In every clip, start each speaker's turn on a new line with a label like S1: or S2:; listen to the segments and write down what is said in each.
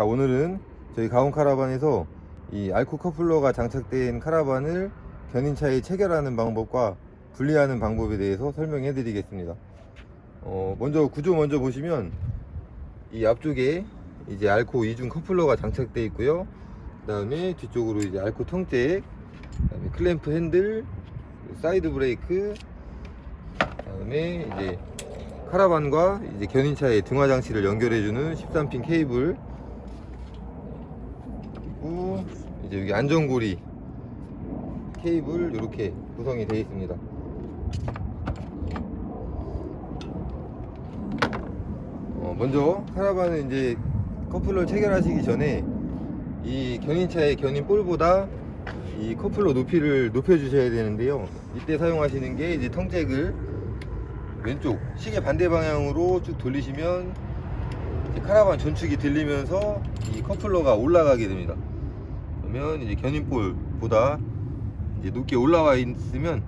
S1: 자 오늘은 저희 가온 카라반에서 이 알코 커플러가 장착된 카라반을 견인차에 체결하는 방법과 분리하는 방법에 대해서 설명해 드리겠습니다. 어, 먼저 구조 먼저 보시면 이 앞쪽에 이제 알코 이중 커플러가 장착되어 있고요. 그 다음에 뒤쪽으로 이제 알코 통잭 그다음에 클램프 핸들 사이드 브레이크 그다음에 이제 카라반과 이제 견인차의 등화 장치를 연결해주는 13핀 케이블 그리고 이제 여기 안전고리 케이블 이렇게 구성이 되어 있습니다. 어, 먼저 카라반은 이제 커플러 체결하시기 전에 이 견인차의 견인 볼보다 이 커플러 높이를 높여 주셔야 되는데요. 이때 사용하시는 게 이제 통잭을 왼쪽 시계 반대 방향으로 쭉 돌리시면 카라반 전축이 들리면서 이 커플러가 올라가게 됩니다. 그러면 이제 견인볼보다 이제 높게 올라와 있으면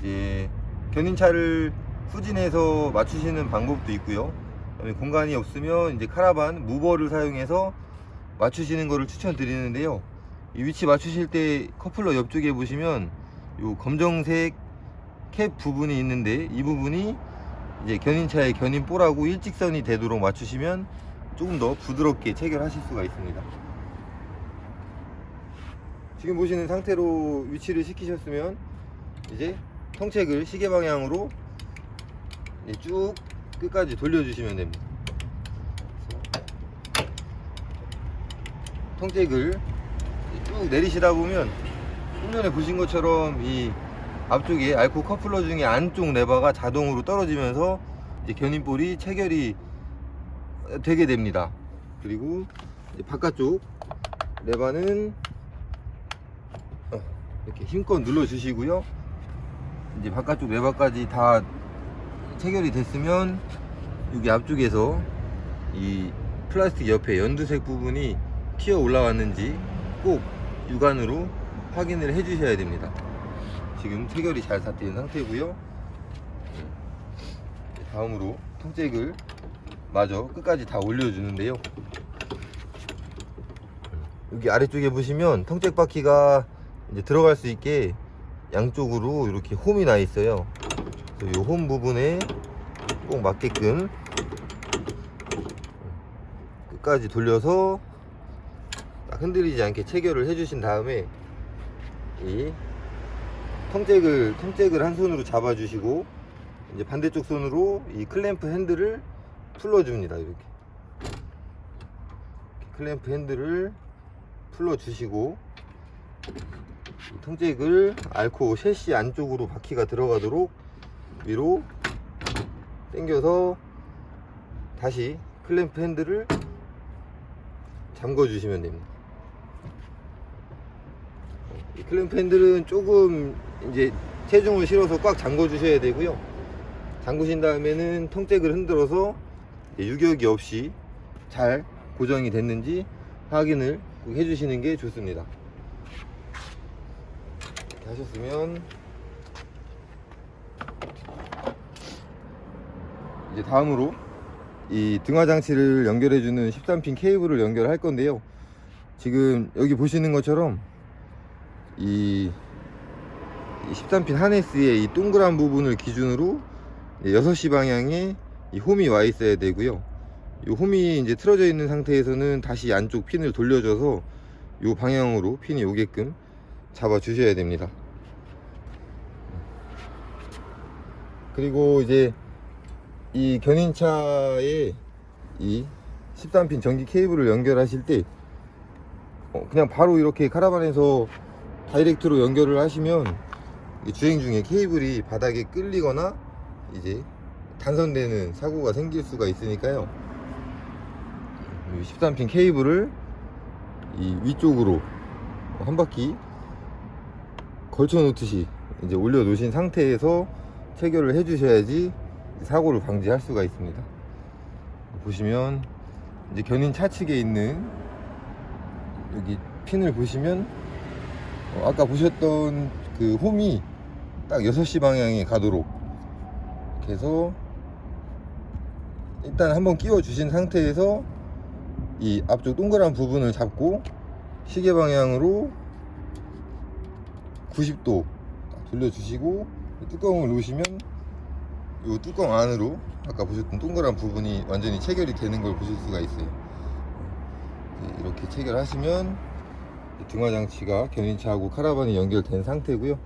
S1: 이제 견인차를 후진해서 맞추시는 방법도 있고요. 공간이 없으면 이제 카라반 무버를 사용해서 맞추시는 것을 추천드리는데요. 이 위치 맞추실 때 커플러 옆쪽에 보시면 요 검정색 캡 부분이 있는데 이 부분이 이제 견인차의 견인볼하고 일직선이 되도록 맞추시면 조금 더 부드럽게 체결하실 수가 있습니다. 지금 보시는 상태로 위치를 시키셨으면 이제 통책을 시계 방향으로 쭉 끝까지 돌려주시면 됩니다. 통책을 쭉 내리시다 보면 좀 전에 보신 것처럼 이 앞쪽에 알코 커플러 중에 안쪽 레버가 자동으로 떨어지면서 견인볼이 체결이 되게 됩니다. 그리고 바깥쪽 레버는 어, 이렇게 힘껏 눌러 주시고요. 이제 바깥쪽 레버까지 다 체결이 됐으면 여기 앞쪽에서 이 플라스틱 옆에 연두색 부분이 튀어 올라왔는지 꼭 육안으로 확인을 해 주셔야 됩니다. 지금 체결이 잘 닿된 상태고요. 네, 다음으로 통잭을 마저 끝까지 다 올려주는데요. 여기 아래쪽에 보시면 통잭 바퀴가 이제 들어갈 수 있게 양쪽으로 이렇게 홈이 나 있어요. 이 홈 부분에 꼭 맞게끔 끝까지 돌려서 딱 흔들리지 않게 체결을 해주신 다음에 이 통잭을 통잭을 한 손으로 잡아주시고 이제 반대쪽 손으로 이 클램프 핸들을 풀어줍니다 이렇게 클램프 핸들을 풀어주시고 이 통잭을 앓고 셰시 안쪽으로 바퀴가 들어가도록 위로 당겨서 다시 클램프 핸들을 잠궈 주시면 됩니다. 이 클램프 핸들은 조금 이제 체중을 실어서 꽉 잠궈 주셔야 되고요. 잠그신 다음에는 통잭을 흔들어서 유격이 없이 잘 고정이 됐는지 확인을 꼭 해주시는 게 좋습니다. 하셨으면 이제 다음으로 이 등화 장치를 연결해 주는 13핀 케이블을 연결할 건데요. 지금 여기 보시는 것처럼 이 13핀 하네스의 이 동그란 부분을 기준으로 6시 방향에 이 홈이 와 있어야 되고요. 이 홈이 이제 틀어져 있는 상태에서는 다시 안쪽 핀을 돌려줘서 이 방향으로 핀이 오게끔 잡아 주셔야 됩니다. 그리고 이제 이 견인차에 이 13핀 전기 케이블을 연결하실 때 어, 그냥 바로 이렇게 카라반에서 다이렉트로 연결을 하시면 이 주행 중에 케이블이 바닥에 끌리거나 이제 단선되는 사고가 생길 수가 있으니까요. 이 13핀 케이블을 이 위쪽으로 한 바퀴 걸쳐 놓듯이 이제 올려 놓으신 상태에서 체결을 해 주셔야지 사고를 방지할 수가 있습니다. 보시면 이제 견인 차측에 있는 여기 핀을 보시면 어, 아까 보셨던 그 홈이 딱 6시 방향에 가도록 해서 일단 한번 끼워 주신 상태에서 이 앞쪽 동그란 부분을 잡고 시계 방향으로 90도 돌려주시고 뚜껑을 놓으시면 이 뚜껑 안으로 아까 보셨던 동그란 부분이 완전히 체결이 되는 걸 보실 수가 있어요. 네, 이렇게 체결하시면 등화 장치가 견인차하고 카라반이 연결된 상태고요.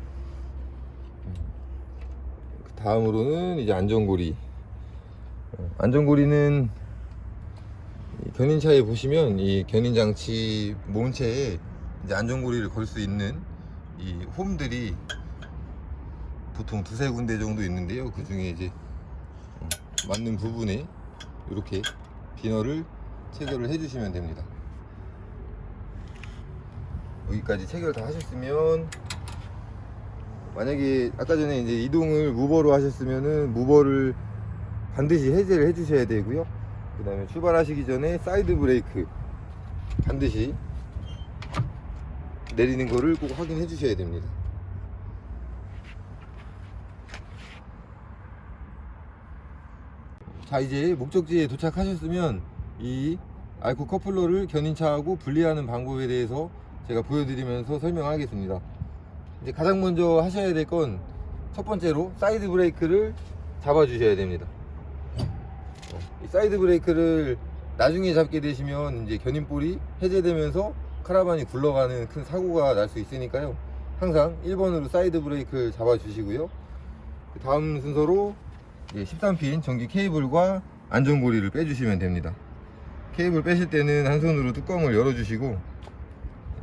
S1: 그 다음으로는 이제 안전고리. 어, 안전고리는 이 견인차에 보시면 이 견인 장치 몸체에 이제 안전고리를 걸 수 있는 이 홈들이 보통 두세 군데 정도 있는데요. 그 중에 이제 어, 맞는 부분에 이렇게 비너를 체결을 해주시면 됩니다. 여기까지 체결 다 하셨으면 만약에 아까 전에 이제 이동을 무버로 하셨으면은 무버를 반드시 해제를 해주셔야 되고요. 그 다음에 출발하시기 전에 사이드 브레이크 반드시 내리는 거를 꼭 확인해 주셔야 됩니다. 자 이제 목적지에 도착하셨으면 이 알코 커플러를 견인차하고 분리하는 방법에 대해서 제가 보여드리면서 설명하겠습니다. 이제 가장 먼저 하셔야 될 건 첫 번째로 사이드 브레이크를 잡아 주셔야 됩니다. 사이드 브레이크를 나중에 잡게 되시면 이제 견인볼이 해제되면서 카라반이 굴러가는 큰 사고가 날 수 있으니까요. 항상 1번으로 사이드 브레이크를 잡아 주시고요. 그 다음 순서로 13핀 전기 케이블과 안전고리를 빼주시면 됩니다. 케이블 빼실 때는 한 손으로 뚜껑을 열어주시고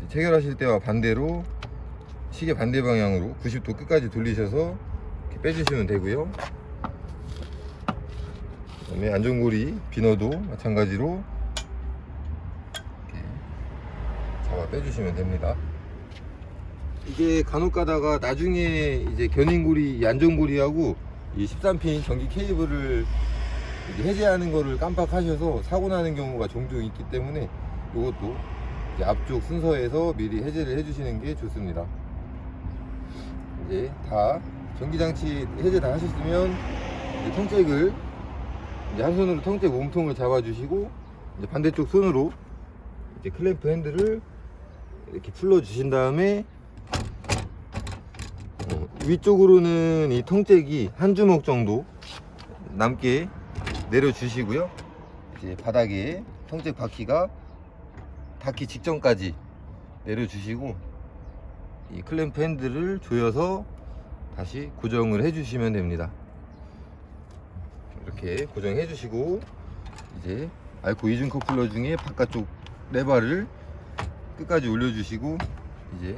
S1: 체결하실 때와 반대로 시계 반대 방향으로 90도 끝까지 돌리셔서 이렇게 빼주시면 되고요. 그다음에 안전고리 비너도 마찬가지로 이렇게 잡아 빼주시면 됩니다. 이게 간혹 가다가 나중에 이제 견인고리, 이 안전고리하고 이 13핀 전기 케이블을 해제하는 거를 깜빡하셔서 사고 나는 경우가 종종 있기 때문에 이것도 앞쪽 순서에서 미리 해제를 해주시는 게 좋습니다. 이제 다 전기장치 해제 다 하셨으면 이제 통잭을 이제 한 손으로 통잭 몸통을 잡아주시고 이제 반대쪽 손으로 이제 클램프 핸들을 이렇게 풀러 주신 다음에 어, 위쪽으로는 이 통잭이 한 주먹 정도 남게 내려주시고요. 이제 바닥에 통잭 바퀴가 닿기 직전까지 내려주시고 이 클램프 핸들을 조여서 다시 고정을 해주시면 됩니다. 이렇게 고정해 주시고 이제 알코 이중 커플러 중에 바깥쪽 레바를 끝까지 올려주시고 이제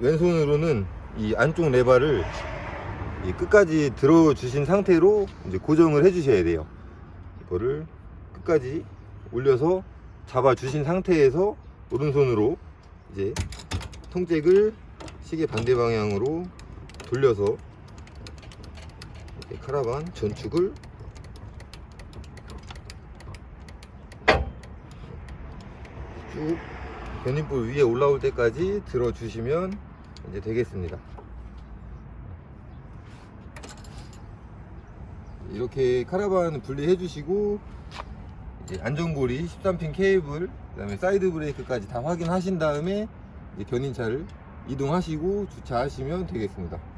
S1: 왼손으로는 이 안쪽 레바를 이 끝까지 들어 주신 상태로 이제 고정을 해 주셔야 돼요. 이거를 끝까지 올려서 잡아 주신 상태에서 오른손으로 이제 통잭을 시계 반대 방향으로 돌려서 이렇게 카라반 전축을 쭉 견인볼 위에 올라올 때까지 들어 주시면 이제 되겠습니다. 이렇게 카라반 분리해 주시고 안전고리 13핀 케이블 그 다음에 사이드 브레이크까지 다 확인하신 다음에 견인차를 이동하시고 주차하시면 되겠습니다.